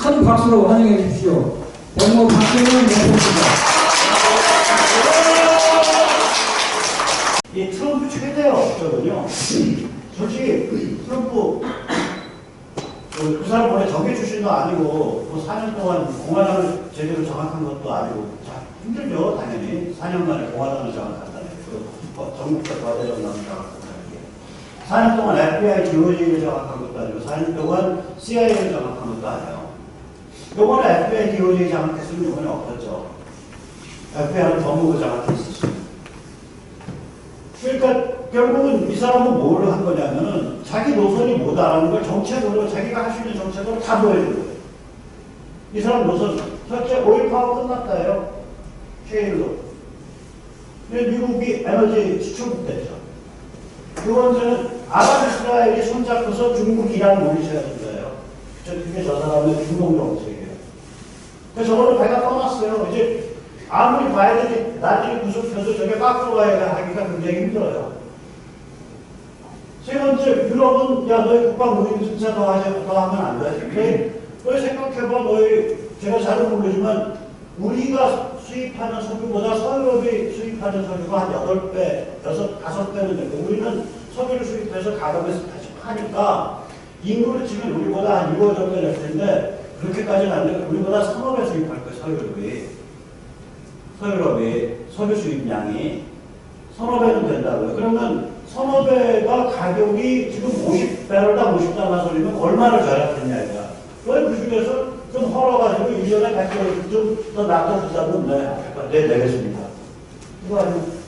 큰 박수로 환영해 주십시오. 백모 박수는 모십니다. 이 트럼프 최대 업적은요. 솔직히 트럼프 그, 그 사람 원래 정계 출신도 아니고 뭐 4년 동안 공화당을 제대로 장악한 것도 아니고 자, 힘들죠 당연히 4년 만에 공화당을 장악한다는 그 어, 전국적 장악한다는 게 4년 동안 FBI DOJ를 장악한 것도 아니고 4년 동안 CIA를 장악한 것도 아니에요. 요번에 FBI DOJ 장악했으면 요번에 없었죠. FBI는 법무부 장악했었어요. 그러니까 결국은 이 사람은 뭘 한 거냐면은 자기 노선이 뭐다라는 걸 정책으로 자기가 할 수 있는 정책으로 다 보여준 거예요. 이 사람 노선 첫째 오일 파워 끝났다요. 근데 미국이 에너지 수출국 됐죠. 두 번째는 아랍 이스라엘이 손잡고서 중국 이란 물리쳐야 된다요. 저 그게 저 사람의 중동 정책이에요. 그래서 저거를 배가 떠났어요. 이제 아무리 바이든이 나중에 구속해도 저게 밖으로 가야 하기가 굉장히 힘들어요. 세 번째, 유럽은 야 너희 국방 무기 진짜 더 하자 더 하면 안 돼. 근데 너희 생각해봐 너희 제가 잘은 모르지만 우리가 수입하는 석유보다 서유럽이 수입하는 석유가 한 8배, 6, 5배는 되고 우리는 석유를 수입해서 가동해서 다시 파니까 인구를 치면 우리보다 한 6억 정도 될 텐데 그렇게까지는 안 되고 우리보다 3억에 수입할 거예요 서유럽이 서유럽이 석유 수입량이 선호배는 된다고요. 그러면 선호배가 가격이 지금 50배럴당 50달러 소리면 얼마나 절약했냐 이거야. 왜그 중에서 좀 헐어가지고 1년에 100배럴 좀더 놔둬주자면 네, 네, 내겠습니다. 이거 아니면.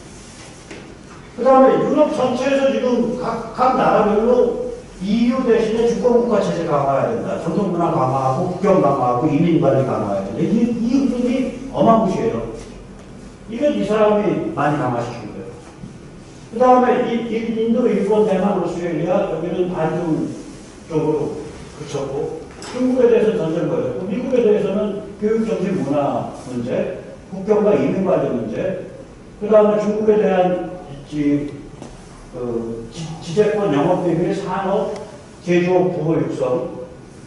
그 다음에 유럽 전체에서 지금 각, 각 나라별로 EU 대신에 주권국가 체제 강화해야 된다. 전통문화 강화하고 국경 강화하고 이민 관리 강화해야 된다. 이, 이 흐름이 어마무시해요. 이건 이 사람이 많이 강화시킨 거예요. 그 다음에 인도, 일본, 대만, 오스트레일리아 여기는 반중 쪽으로 그쳤고 중국에 대해서는 전쟁 걸렸고 미국에 대해서는 교육, 정치, 문화 문제, 국경과 이민 관리 문제, 그 다음에 중국에 대한 지, 그, 지, 지재권 영업 대비 산업, 제조업 부호 육성,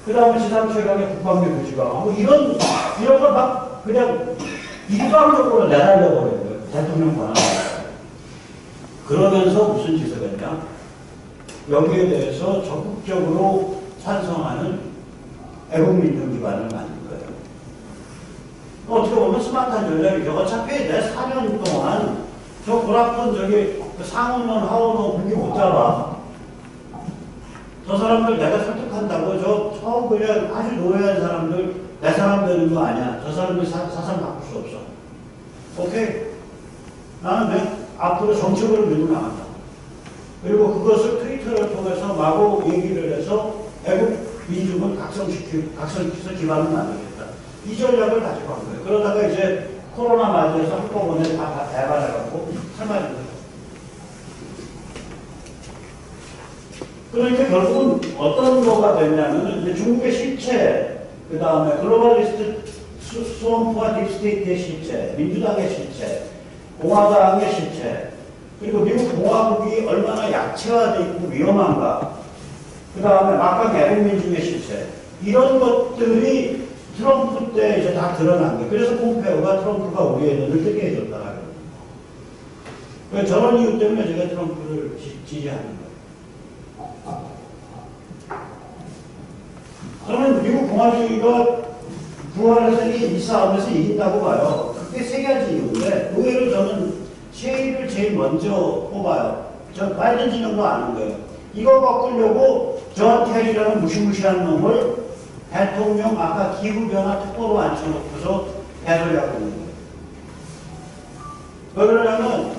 그 다음에 지상 최강의 국방비 부지강하고 이런 이런 걸 막 그냥 일방적으로 내달려 버린 거예요. 대통령 권한. 그러면서 무슨 짓을 했냐? 여기에 대해서 적극적으로 찬성하는 애국민중 기반을 만든 거예요. 어떻게 보면 스마트한 전략이죠. 어차피 내 4년 동안 저 불합건 저기 그 상원론, 하원론 그렇게 못 잡아. 저 사람들 내가 설득한다고 저 처음 그냥 아주 노예한 사람들 내 사람 되는 거 아니야. 저 사람들 사, 사상 바꿀 수 없어. 오케이? 나는 내 앞으로 정책으로 밀고 나간다. 그리고 그것을 트위터를 통해서 마구 얘기를 해서 애국 민중을 각성시키, 각성시켜서 기반을 만들겠다. 이 전략을 가지고 간 거예요. 그러다가 이제 코로나 맞이해서 한꺼번에 다, 다 대발해갖고 설마진 거예요. 그러니까 결국은 어떤 거가 됐냐면은 이제 중국의 실체, 그 다음에 글로벌리스트 수, 수원프와 딥스테이트의 실체, 민주당의 실체, 공화당의 실체, 그리고 미국 공화국이 얼마나 약체화되어 있고 위험한가, 그 다음에 막강 애국민중의 실체, 이런 것들이 트럼프 때 이제 다 드러난 거예요. 그래서 폼페오가 트럼프가 우리의 눈을 뜨게 해줬다라는 거예요. 저런 이유 때문에 제가 트럼프를 지, 지지하는 거예요. 저는 미국 공화주의가 부활해서 이, 이 싸움에서 이긴다고 봐요. 그게 세 가지 이유인데 의외로 저는 셰일을 제일 먼저 뽑아요. 저 바이든 진영도 아는 거예요. 이거 바꾸려고 전 테리라는 무시무시한 놈을 대통령 아까 기후변화 특보로 앉혀놓고서 배설하고 있는 거예요. 왜 그러냐면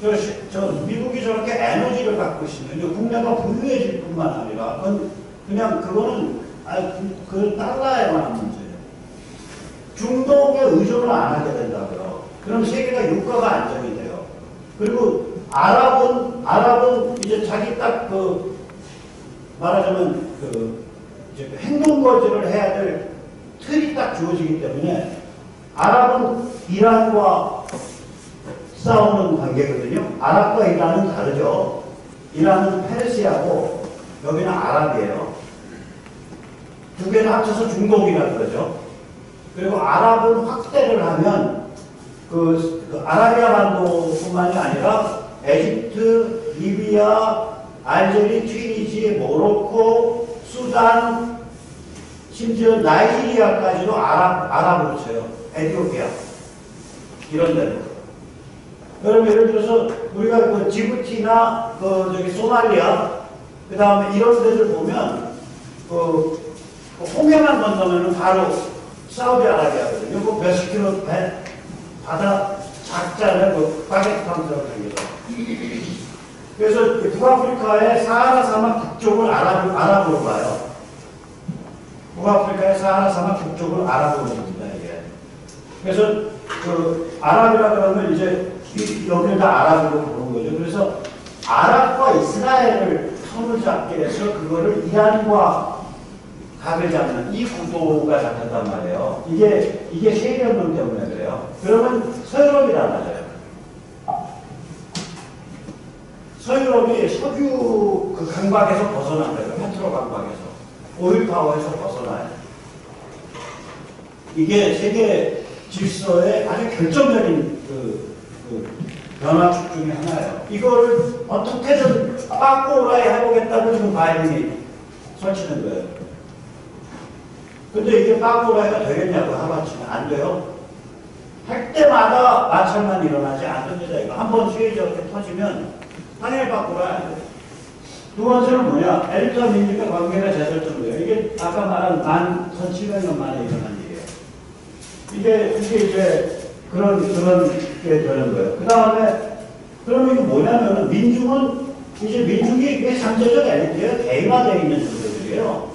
저, 시- 저 미국이 저렇게 에너지를 갖고 있으면 국내가 부유해질 뿐만 아니라 그건 그냥 그거는 아, 그, 그 달러에 관한 문제예요. 중동에 의존을 안 하게 된다고요. 그럼 세계가 유가가 안정이 돼요. 그리고 아랍은 아랍은 이제 자기 딱 그 말하자면 그 이제 그 행동 거지를 해야 될 틀이 딱 주어지기 때문에 아랍은 이란과 싸우는 관계거든요. 아랍과 이란은 다르죠. 이란은 페르시아고 여기는 아랍이에요. 두 개를 합쳐서 중동이라 그러죠. 그리고 아랍은 확대를 하면 그, 그 아라비아 반도뿐만이 아니라 에집트, 리비아, 알제리, 튀니지, 모로코, 수단, 심지어 나이지리아까지도 아랍, 아랍으로 쳐요. 에티오피아. 이런 데로. 그럼 예를 들어서 우리가 그 지부티나 그 저기 소말리아, 그 다음에 이런 데들 보면 그, 그 홍해만 건너면은 바로 사우디아라비아거든요. 그 몇십 킬로 배, 바다 작잖아요. 그 바게트탕처럼 생겨서. 그래서 그 북아프리카의 사하라 사막 북쪽을 아랍, 아랍으로 봐요. 북아프리카의 사하라 사막 북쪽을 아랍으로 봅니다, 이게. 그래서 그 아랍이라 그러면 이제 이- 여기를 다 아랍으로 보는 거죠. 그래서 아랍과 이스라엘을 손을 잡게 해서 그거를 이란과 각을 잡는 이 구도가 잡혔단 말이에요. 이게 이게 세계연맹 때문에 그래요. 그러면 서유럽이 달라져요. 서유럽이 석유 그 강박에서 벗어난 거예요. 페트로 강박에서 오일 파워에서 벗어나요. 이게 세계 질서의 아주 결정적인 그, 그 변화축 중에 하나예요. 이거를 어떻게든 빠꾸라에 해보겠다고 지금 바이든이 설치는 거예요. 근데 이게 빠꾸라이가 되겠냐고 하마치면 안 돼요. 할 때마다 마찰만 일어나지 않습니다. 이거 한 번 수혜지 이렇게 터지면 당연히 안 돼요. 두 번째는 뭐냐? 엘리트와 민주의 관계가 재설정돼요. 이게 아까 말한 만 1700년 만에 일어난 일이에요. 이게, 이게 이제 그런, 그런 게 되는 거예요. 그 다음에, 그러면 이거 뭐냐면은 민중은 이제 민중이 이게 잠재적 엘리트예요. 대의화되어 있는 존재들이에요.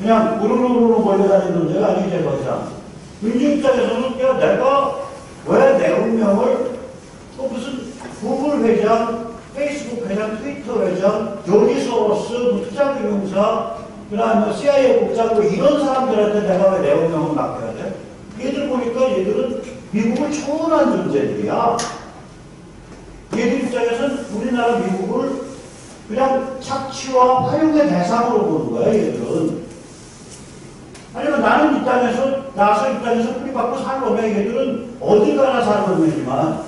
그냥 우르르르 몰려다니는 존재가 아니죠, 더 이상. 민주 입장에서는 야, 내가 왜 내 운명을 또 무슨 구글 회장, 페이스북 회장, 트위터 회장, 조지 소로스, 뭐 투자 금융사, 그 다음에 CIA 국장, 뭐 이런 사람들한테 내가 왜 내 운명을 맡겨야 돼? 얘들 보니까 얘들은 미국을 초월한 존재들이야. 얘들 입장에서는 우리나라 미국을 그냥 착취와 활용의 대상으로 보는 거야, 얘들은. 아니면 나는 이 땅에서, 나서 이 땅에서 뿌리받고 살 놈의 얘들은 어딜 가나 사는 놈이지만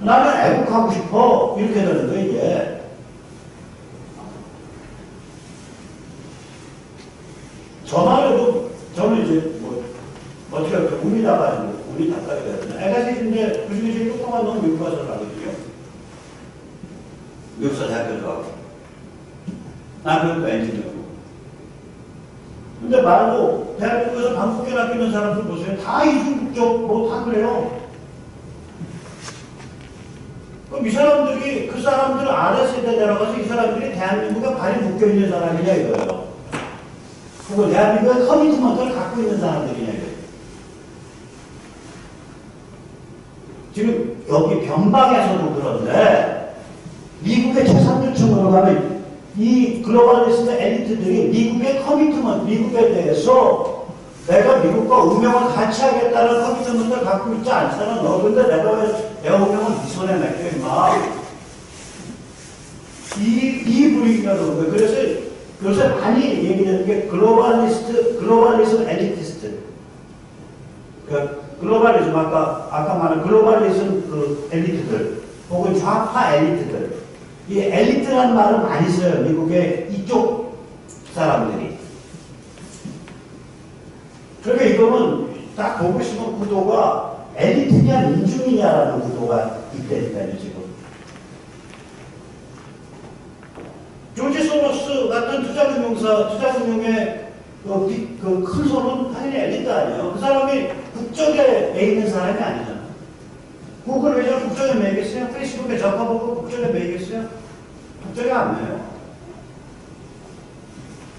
나는 애국하고 싶어. 이렇게 되는 거야, 이게. 저만 해도 저는 이제 뭐 어떻게 할까 나가지고 운이 닦아야 되나 애가 셋인데 그중에 제일 조그만 놈은 미국 가서 나거든요 미국서 대학교 들어가고 남편도 엔지니어고. 근데 말고 대한민국에서 방콕에 낚이는 사람들 보세요. 다 이중국적 뭐다 그래요. 그럼 이 사람들이 그 사람들 아래 세대 내려가서 이 사람들이 대한민국에 발이 묶여 있는 사람이냐 이거예요. 그리고 대한민국의 커미트먼트를 갖고 있는 사람들이냐 이거예요. 지금 여기 변방에서도 그런데 미국의 제3주층으로 가면 이 글로벌 리스트 엘리트들이 미국의 커미트먼트, 미국에 대해서 내가 미국과 운명을 같이 하겠다는 커미트먼트를 갖고 있지 않잖아. 너 근데 내가 왜내 운명을 네 손에 맡겨 임마. 이, 이 분위기가 나오는 거예요. 그래서 요새 많이 얘기되는 게 글로벌리스트, 글로벌리즘 엘리티스트. 그 글로벌리즘 아까 아까 말한 글로벌리즘 그 엘리트들 혹은 좌파 엘리트들. 이 엘리트라는 말을 많이 써요 미국의 이쪽 사람들이. 그러니까 이거는 딱 보고 있으면 구도가 엘리트냐 민중이냐라는 구도가 있다니까요 지금. 조지 소로스 같은 투자금융사 투자금융의 그, 그, 큰 손은 당연히 엘리트 아니에요. 그 사람이 국적에 매 있는 사람이 아니잖아. 구글 회장 국적에 매겠어요? 페이스북에 적어보고 국적에 매겠어요? 국적에 안 매요.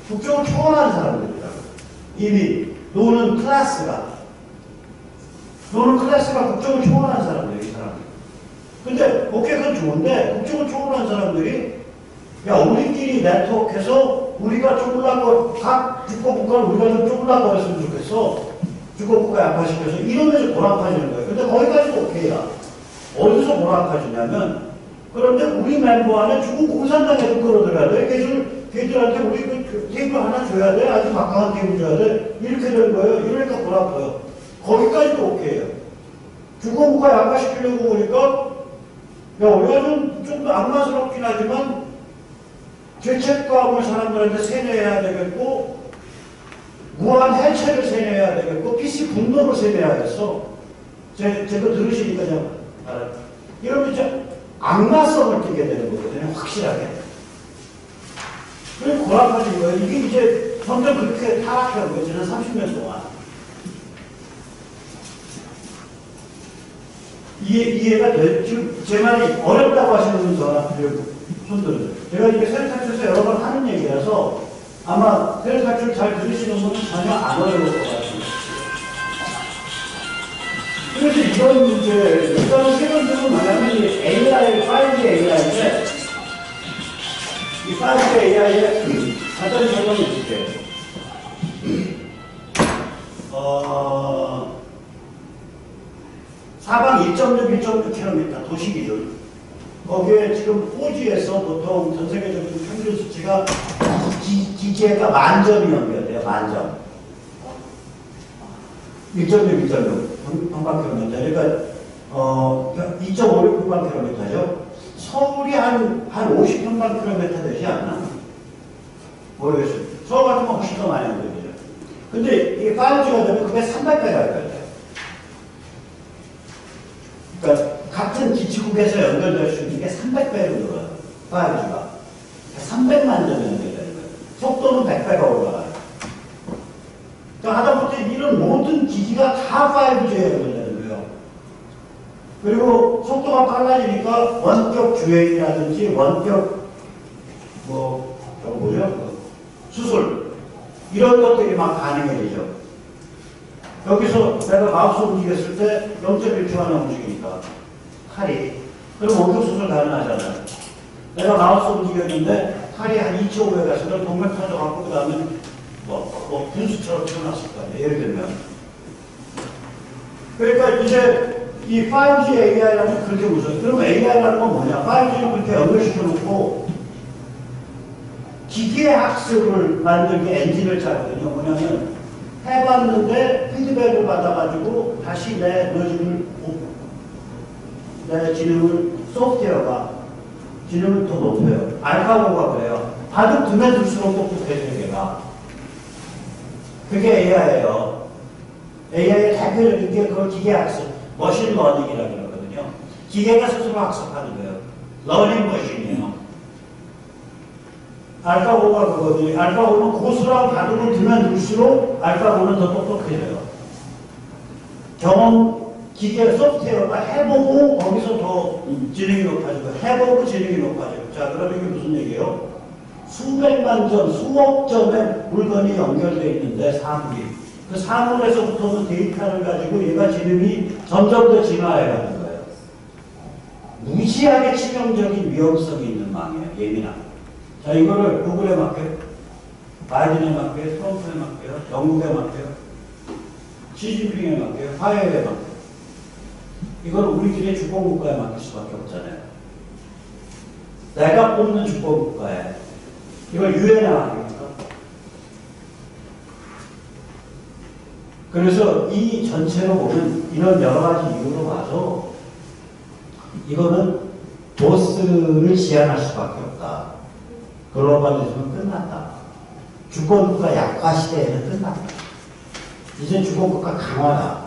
국적을 초월한 사람들이다. 이미 노는 클래스가 노는 클래스가 국적을 초월한 사람들이에요, 이 사람. 근데 오케이 그건 좋은데 국적을 초월한 사람들이 야 우리끼리 네트워크해서 우리가 쪼글라거 각 주거국가를 우리가 좀 쪼글라거렸으면 좋겠어. 주거국가 약화시켜서 이러면서 보락해지는 거예요. 근데 거기까지도 오케이야. 어디서 보락해지냐면 그런데 우리 멤버 안에 중국 공산당에도 끌어들여야 돼. 걔들, 걔들한테 우리 그그 테이블 하나 줘야 돼? 아주 막강한 테이블 줘야 돼? 이렇게 된 거예요. 이러니까 골 아파요. 거기까지도 오케이예요. 주거국가 양화시키려고 보니까 야, 우리가 좀, 좀더 악마스럽긴 하지만 죄책감을 사람들한테 세뇌해야 되겠고 무한 해체를 세뇌해야 되겠고 PC 분노를 세뇌해야겠어. 제, 제가 들으시니까 그냥 알아요. 이러면 이제 악마성을 띠게 되는 거거든요. 확실하게. 그리고 고락하신 거예요. 이게 이제 점점 그렇게 타락한 거예요. 지난 30년 동안. 이해, 이해가 돼? 지금 제 말이 어렵다고 하시는 분 전화 드리고 손들어요. 제가 이게 세례탈출에서 여러 번 하는 얘기라서 아마 세례탈출 잘 들으시는 분은 전혀 안 어려울 것 같아요. 그래서 이런 문제, 일단 최근적으로 뭐냐면 이 AI, 5G AI인데 이 5G AI의 간단히 설명해 줄게요. 어, 사방 1.6, 1.6km 도시 기준. 거기에 지금 4G에서 보통 전 세계적인 평균 수치가 기, 기계가 만점이 연결돼요, 만점. 1.6, 1.6 평방킬로미터. 그러니까, 어, 2.56 평방킬로미터죠. 서울이 한, 한 50 평방킬로미터 되지 않나? 모르겠어요. 서울 같은 건 훨씬 더 많이 연결되죠. 근데 이게 5G가 되면 그게 300배가 갈 거예요. 그러니까 같은 기지국에서 연결될 수 있는 게 300배로 늘어요. 5G가. 300만 점 연결되는 거예요. 속도는 100배가 올라가요. 그러니까 하다못해 이런 모든 기기가 다 5G에 연결되는 거예요. 그리고 속도가 빨라지니까 원격 주행이라든지 원격 뭐 뭐죠? 그 수술 이런 것들이 막 가능해지죠. 여기서 내가 마우스 움직였을 때 0.1초 안에 움직이니까 팔이 그럼 원격 수술 가능하잖아요. 내가 마우스 움직였는데 팔이 한 2초 후에 가서는 동맥 터져갖고 그 다음에 뭐, 뭐 분수처럼 튀어났을 거 아니에요. 예를 들면. 그러니까 이제 이 5G AI라는 그렇게 무서워요. 그럼 AI라는 건 뭐냐? 5G를 그렇게 연결시켜 놓고 기계 학습을 만들기 엔진을 짜거든요. 뭐냐면 해봤는데 피드백을 받아가지고 다시 내 노즐을 내 지능을 소프트웨어가 지능을 더 높여요. 알파고가 그래요. 바둑 두면 둘수록 똑똑해져요, 얘가. 그게 AI예요. AI의 대표적인 게 그걸 기계 학습, 머신 러닝이라고 그러거든요. 기계가 스스로 학습하는 거예요. 러닝 머신이에요. 알파고가 그거든요. 알파고는 고수랑 바둑을 두면 둘수록 알파고는 더 똑똑해져요. 경험 기계 소프트웨어가 해보고 거기서 더 지능이 높아지고 해보고 지능이 높아지고 자 그러면 이게 무슨 얘기예요? 수백만 점, 수억 점의 물건이 연결되어 있는데 사물이 그 사물에서부터 데이터를 가지고 얘가 지능이 점점 더 진화해 가는 거예요. 무지하게 치명적인 위험성이 있는 망이에요. 예민한. 자 이거를 구글에 맡겨요. 바이든에 맡겨요. 트럼프에 맡겨요. 영국에 맡겨요. 시진핑에 맡겨요. 화해에 맡겨요. 이걸 우리끼리 주권국가에 맡길 수밖에 없잖아요. 내가 뽑는 주권국가에 이걸 유엔에 맡깁니까? 그래서 이 전체로 보면 이런 여러 가지 이유로 봐서 이거는 보스를 지향할 수밖에 없다. 글로벌리즘은 끝났다. 주권국가 약화 시대에는 끝났다. 이제 주권국가 강화다.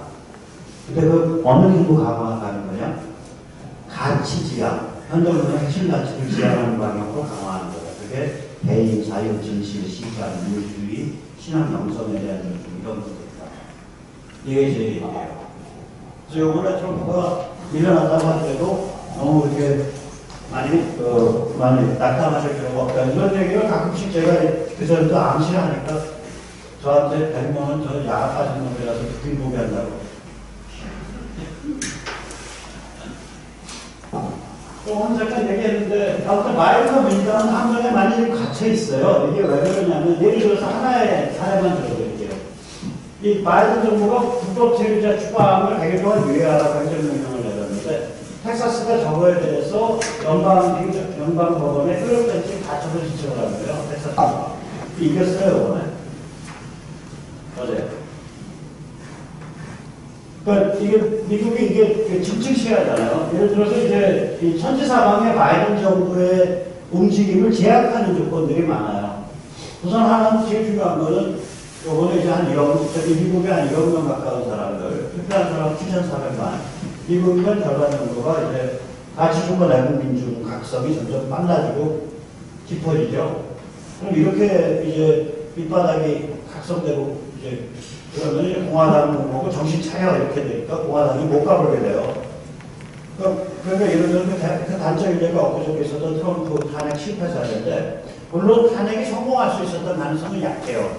근데 그 어느 정도 강화하는 거냐? 가치 지향, 현대문의 핵심 가치를 지향하는 방향으로 강화하는 거다. 그게 개인, 자유, 진실, 시간, 민주주의, 신앙, 영성에 대한 이런 것들이다. 이게 제 얘기예요. 그래서 요번에 트럼프가 밀려났다고 하더라도 너무 이렇게 많이, 어, 많이 낙담하실 필요가 없다. 이런 얘기를 가끔씩 제가 그 전에도 암시를 하니까 저한테 백명은 저 야합하신 놈이라서 듣긴 보게 한다고. 조금 잠깐 얘기했는데 아무튼 마이크로 민주당은 한번에 많이 갇혀 있어요. 이게 왜 그러냐면 예를 들어서 하나의 사례만 들어드릴게요. 이 바이든 정부가 불법 체류자 추방을 100일 동안 유예하라고 행정명령을 내렸는데 텍사스가 저거에 대해서 연방 연방 법원에 끌어ben치 가처분 신청을 한 거예요. 텍사스가. 이겼어요, 이번에. 어제. 그러니까 이게 미국이 이게 그 집중시하잖아요. 예를 들어서 이제 이 천지사방에 바이든 정부의 움직임을 제약하는 조건들이 많아요. 우선 하나는 제일 중요한 거는 요번에 이제 한 2억, 저기 미국에 한 2억 명 가까운 사람들, 투표한 사람 7,400만, 미국이면 절반 정도가 이제 가치주권 내국 민중 각성이 점점 빨라지고 깊어지죠. 그럼 이렇게 이제 밑바닥이 각성되고 이제 그러면 이제 공화당을 보고 정신 차려 이렇게 되니까 공화당이 못 가보게 돼요. 그러니까 예를 들면 그, 대- 그 단적 일례가 엊그저께 있었던 트럼프 탄핵 실패 사례인데 물론 탄핵이 성공할 수 있었던 가능성은 약해요.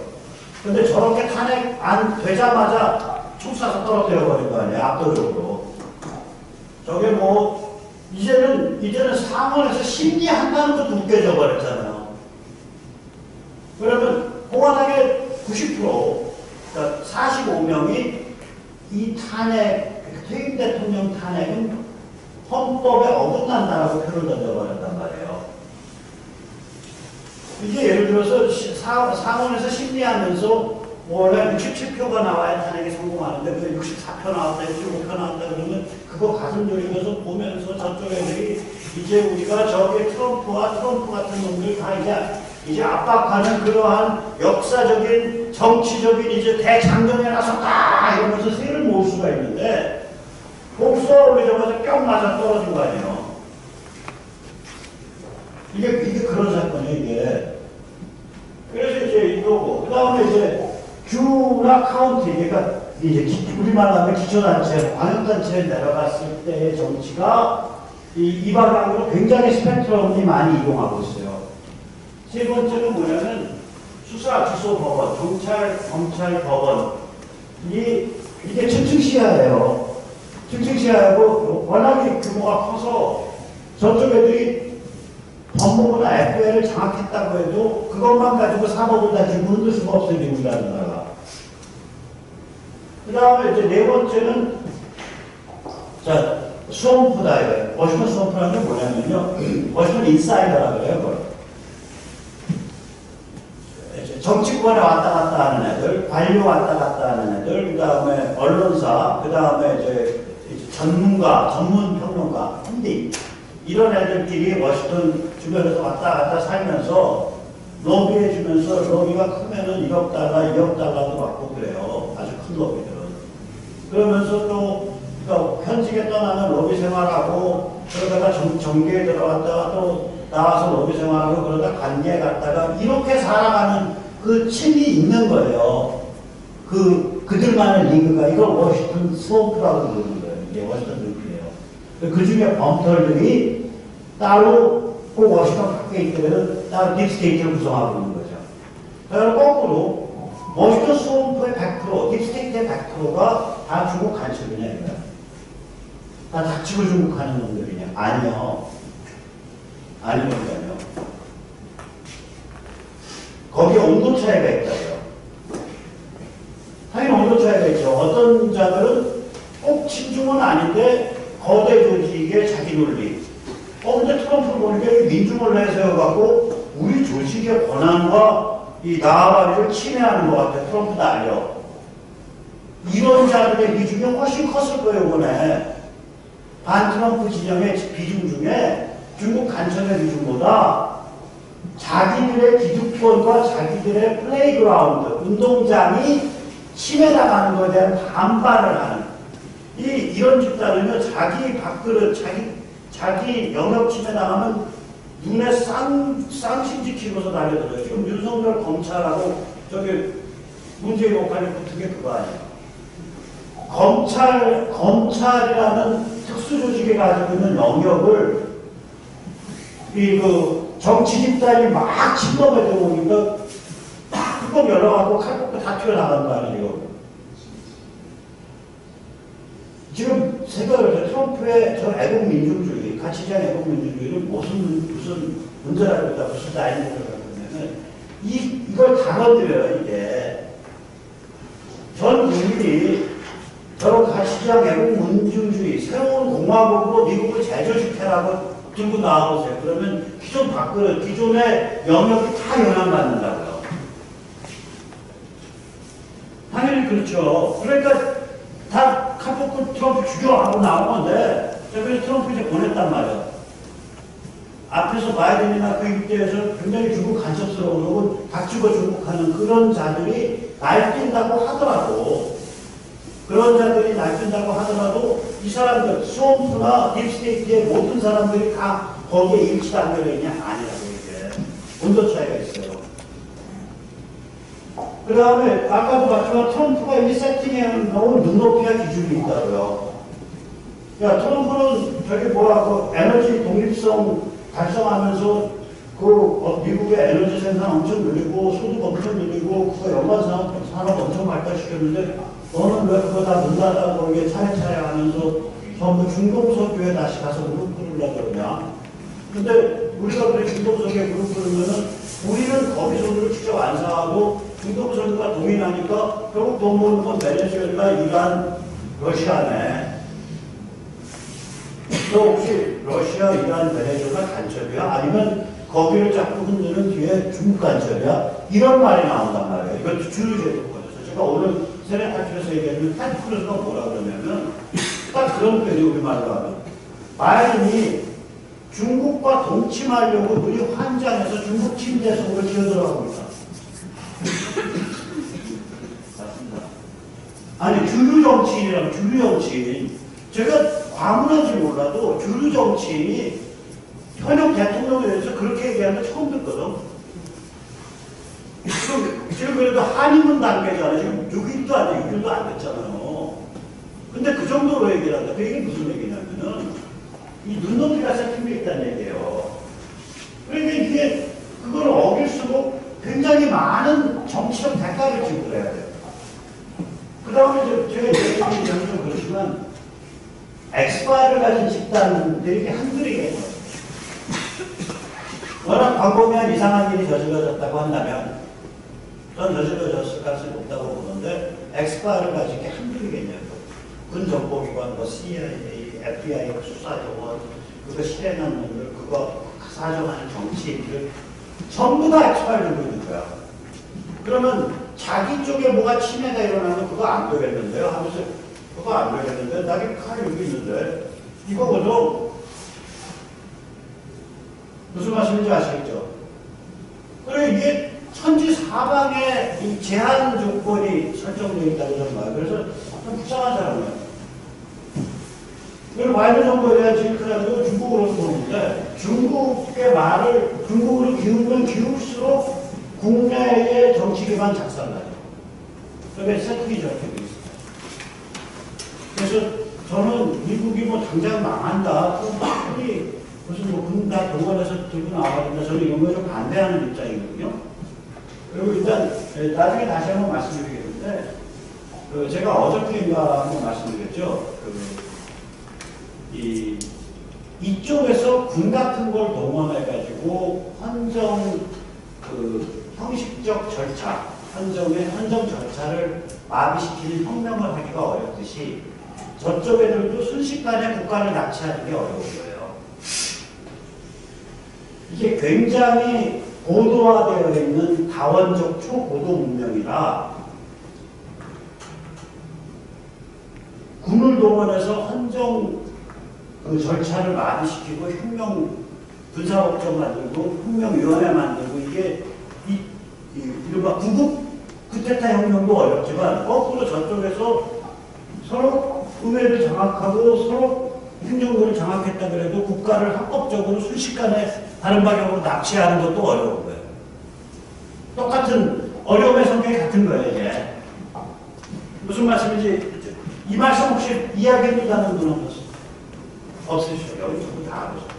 근데 저렇게 탄핵 안 되자마자 총 쏴서 떨어뜨려 버린 거 아니에요 압도적으로. 저게 뭐 이제는 이제는 상원에서 심리한다는 것도 웃겨져 버렸잖아요. 그러면 공화당의 90% 그러니까 45명이 이 탄핵 그러니까 퇴임 대통령 탄핵은 헌법에 어긋난다라고 표를 던져버렸단 말이에요. 이게 예를 들어서 시- 사, 상원에서 심리하면서 원래 67표가 나와야 탄핵이 성공하는데 그 64표 나왔다, 65표 나왔다 그러면 그거 가슴 졸이면서 보면서 저쪽 애들이 이제 우리가 저기 트럼프와 트럼프 같은 놈들 다 이제 이제 압박하는 그러한 역사적인 정치적인 이제 대장정에 나섰다 이러면서 세를 모을 수가 있는데 복수가 올리자마자 뿅 맞아 떨어진 거 아니에요. 이게, 이게 그런 사건이에요, 이게. 그래서 이제 이거고, 그 다음에 이제 주나 카운티, 그러니까 이제 기- 우리말로 하면 기초단체, 광역단체에 내려갔을 때의 정치가 이, 이 방향으로 굉장히 스펙트럼이 많이 이동하고 있어요. 세 번째는 뭐냐면 수사, 기소, 법원, 경찰, 검찰, 법원. 이, 이게 층층시야예요. 층층시야하고 워낙에 규모가 커서 저쪽 애들이 법무부나 FBI를 장악했다고 해도 그것만 가지고 사법을 다 지금 흔들 수가 없어요, 미국이라는 나라가. 그 다음에 이제 네 번째는, 자, 수험프다, 이거예요. 워싱턴 수험프라는 게 뭐냐면요. 워싱턴 인사이더라고. 이제 정치권에 왔다 갔다 하는 애들, 관료 왔다 갔다 하는 애들, 그 다음에 언론사, 그 다음에 이제 전문가, 전문 평론가, hunting 이런 애들끼리 워싱턴 주변에서 왔다 갔다 살면서 로비해주면서 로비가 크면은 1억 달러, 2억 달러도 받고 그래요. 아주 큰 로비들은. 그러면서 또 그러니까 현직에 떠나면 로비 생활하고 그러다가 정, 정계에 들어갔다가 또 나와서 로비 생활하고 그러다 관계에 갔다가 이렇게 살아가는 그 층이 있는 거예요. 그 그들만의 리그가 이걸 워싱턴 스모크라고 부르는 거예요. 이게 워싱턴 리그예요. 그 중에 범털들이 따로 꼭 워싱턴 밖에 있더라도 따로 딥스테이트를 구성하고 있는 거죠. 그러면 거꾸로 워싱턴 스모크의 100%, 딥스테이트의 100%가 다 중국 간첩이냐 이거야. 다 닥치고 중국하는 놈들이냐? 아니요. 아니거든요. 거기에 온도 차이가 있다고요. 당연히 온도 차이가 있죠. 어떤 자들은 꼭 친중은 아닌데 거대 조직의 자기 논리. 어, 근데 트럼프 이 민중을 내세워갖고 우리 조직의 권한과 이 나라를 침해하는 것 같아. 트럼프도 알려. 이런 자들의 비중이 훨씬 컸을 거예요, 이번에. 반 트럼프 진영의 비중 중에 중국 간첩의 비중보다 자기들의 기득권과 자기들의 플레이그라운드, 운동장이 침해당하는 것에 대한 반발을 하는 이, 이런 집단이면 자기 밥그릇, 자기, 자기 영역 침해당하면 눈에 쌍, 쌍심 지키고서 달려들어요. 지금 윤석열 검찰하고 저기 문재인 목관이 붙은 게 그거 아니에요. 검찰, 검찰이라는 특수조직이 가지고 있는 영역을 이 그 정치 집단이 막 침범해 들어오니까 뚜껑 열어갖고 칼 뽑고 다 튀어나간 거 아니에요. 지금 생각을 해 트럼프의 저 애국 민중주의, 가치장 애국 민중주의는 무슨 무슨 문제라고 있다 무슨 나이라고 그러면은 이 이걸 다 건드려요 이게 전 국민이 저런 가치장 애국 민중주의 새로운 공화국으로 미국을 재조직해라고 들고 나와보세요. 그러면 기존 밖을 기존의 영역이 다 영향받는다고요. 당연히 그렇죠. 그러니까 다 카포크 트럼프 죽여 하고 나온 건데 그래서 트럼프 이제 보냈단 말이에요. 앞에서 바이든이나 그 입대에서 굉장히 중국 간첩스러운 혹은 닥치고 중국하는 그런 자들이 날뛴다고 하더라도 그런 자들이 날뛴다고 하더라도 이 사람들 수험수나 딥스테이트의 모든 사람들이 다 거기에 일치 단결되어 있냐 아니라고 이게 온도 차이가 있어요. 그 다음에 아까도 봤지만 트럼프가 이 세팅해 놓은 눈높이와 기준이 있다고요. 야, 트럼프는 저기 뭐야, 그 에너지 독립성 달성하면서 그 어, 미국의 에너지 생산 엄청 늘리고 소득 엄청 늘리고 그거 연관 산업, 산업 엄청 발달시켰는데 너는 왜 그거 다문 닫아고 이게 차례차례 하면서 전부 중동석유에 다시 가서 무릎 꿇으려고 그러냐? 근데 우리가 그래 중동석유에 무릎 꿇으면은 우리는 거기 손으로 직접 안 사하고 중동석유가 동인하니까 결국 돈 버는 건 베네수엘라, 이란, 러시아네. 너 혹시 러시아, 이란, 베네수엘라 간첩이야? 아니면 거기를 자꾸 흔드는 뒤에 중국 간첩이야? 이런 말이 나온단 말이에요. 이것도 주류 제도 거죠. 제가 오늘 세례탈출에서 얘기했는데 탈출에서 뭐라 그러냐면 딱 그런 표현이 우리 말로 하면 바이든이 중국과 동침하려고 우리 환장해서 중국 침대 속으로 기어들어가고 있다. 맞습니다. 아니 주류 정치인이라면 주류 정치인 제가 과문한지 몰라도 주류 정치인이 현역 대통령에 대해서 그렇게 얘기하는 거 처음 듣거든. 지금, 지금 그래도 한의문 단계잖아요. 지금 6일도 안 돼, 6일도 안 됐잖아요. 근데 그 정도로 얘기를 한다. 그 얘기 무슨 얘기냐면은 이 눈높이가 세팅되어 있다는 얘기예요. 그러니까 이게 그걸 어길 수록 굉장히 많은 정치적 대가를 지불해야 돼요. 그 다음에 제가 얘기하는 좀 그렇지만 엑스파를 가진 집단들이 한둘이게 워낙 광범위한 이상한 일이 저질러졌다고 한다면 전 저질러졌을 가능성이 높다고 보는데 엑스파를 가진 게 한둘이겠냐고 군 정보기관, 뭐 CIA, FBI 그 수사요원 그거 실행하는 놈들 그거 사정하는 정치인들 전부 다 엑스파를 들고 있는 거야 그러면 자기 쪽에 뭐가 침해가 일어나면 그거 안 되겠는데요 하면서 그거 안 되겠는데 나게 칼 여기 있는데 이거 뭐죠? 무슨 말씀인지 아시겠죠? 그래 이게 천지사방에 이 제한 조건이 설정되어 저는 봐요. 그래서 좀 불쌍한 사람이에요. 그리고 바이든 정부에 대한 징크라도 중국으로 보는데 중국의 말을 중국으로 기울면 기울수록 국내의 정치 기반 작살나요. 그게 돼 있어요. 그래서 저는 미국이 뭐 당장 망한다. 빨리 무슨 뭐 군다 병원에서 들고 나와야 된다. 저는 이런 거에 좀 반대하는 입장이거든요. 그리고 일단 에, 나중에 다시 한번 말씀드리겠는데 그 제가 어저께인가 한번 말씀드렸죠. 그 이, 이쪽에서 군 같은 걸 동원해가지고 헌정 그 형식적 절차, 헌정의 헌정 절차를 마비시키는 혁명을 하기가 어렵듯이 저쪽 애들도 순식간에 국가를 납치하는 게 어려운 거예요. 이게 굉장히 고도화되어 있는 다원적 초고도 문명이라 군을 동원해서 헌정 그 절차를 마비시키고 혁명 군사법정 만들고 혁명위원회 만들고 이게 이, 이 이른바 구국 쿠데타 혁명도 어렵지만 거꾸로 저쪽에서 서로 의회를 장악하고 서로 행정부를 장악했다 그래도 국가를 합법적으로 순식간에 다른 방향으로 납치하는 것도 어려운 거예요. 똑같은 어려움의 성격이 같은 거예요, 이게. 무슨 말씀인지 이 말씀 혹시 이야기해준다는 분 없으세요? 없으시죠? 여기 전부 다 알으세요.